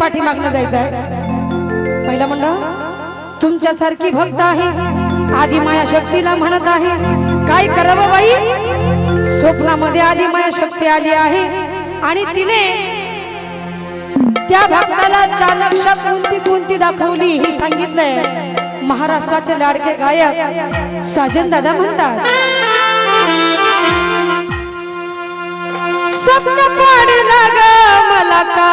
पाठी मागणं जायचं आहे पहिलं म्हणलं तुमच्यासारखी भक्त आहे. आधी माया शक्तीला म्हणत आहे काय करावं बाई? स्वप्नामध्ये आधी माया शक्ती आली आहे. आणि तिने त्या भक्ताला चार कोणती कोणती दाखवली हे सांगितलंय. महाराष्ट्राचे लाडके गायक साजन दादा म्हणतात स्वप्न पाडला ग मला का?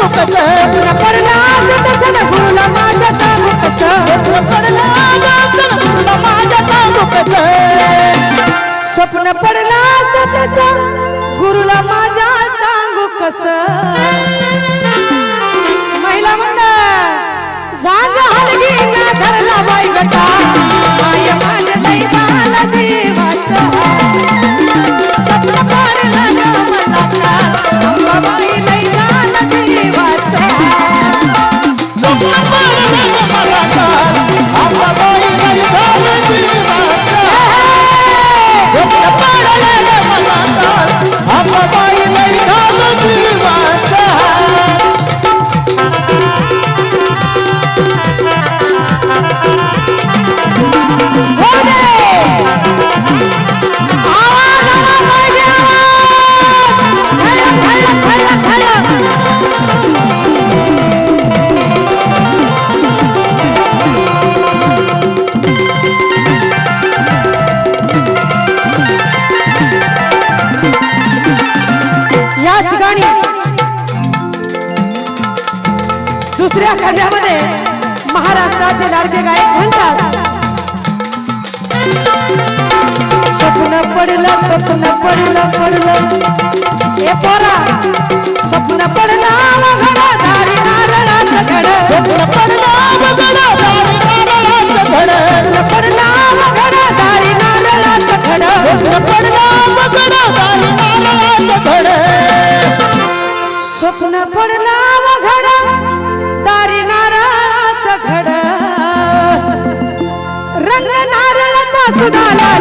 तू कसं तुला पडला स्वप्न पडला तसं गुरुला माझ्या या गाण्यामध्ये महाराष्ट्राचे लाडके गायक म्हणतात स्वप्न पडलं स्वप्न पडलं पडलं. हे पोरा स्वप्न सुधाला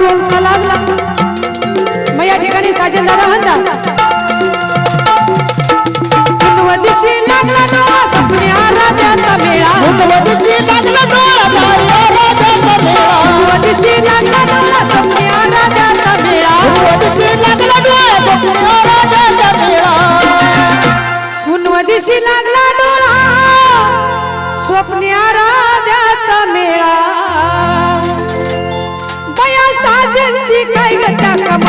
डोलका लागला डोळा. सपन्या राजाचा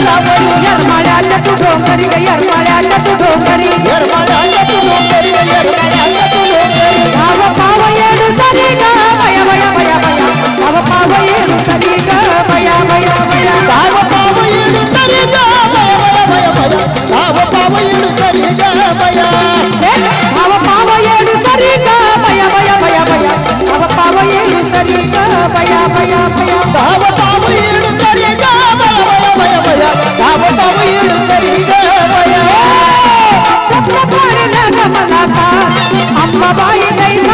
येरमाळ्याच्या तू डोंगरी येरमाळ्याच्या तू डोंगरी येरमाळ्याच्या तू डोंगरी येरमाळ्याच्या तू डोंगरी गाव पाव येडू तरी गाव সবাই নেই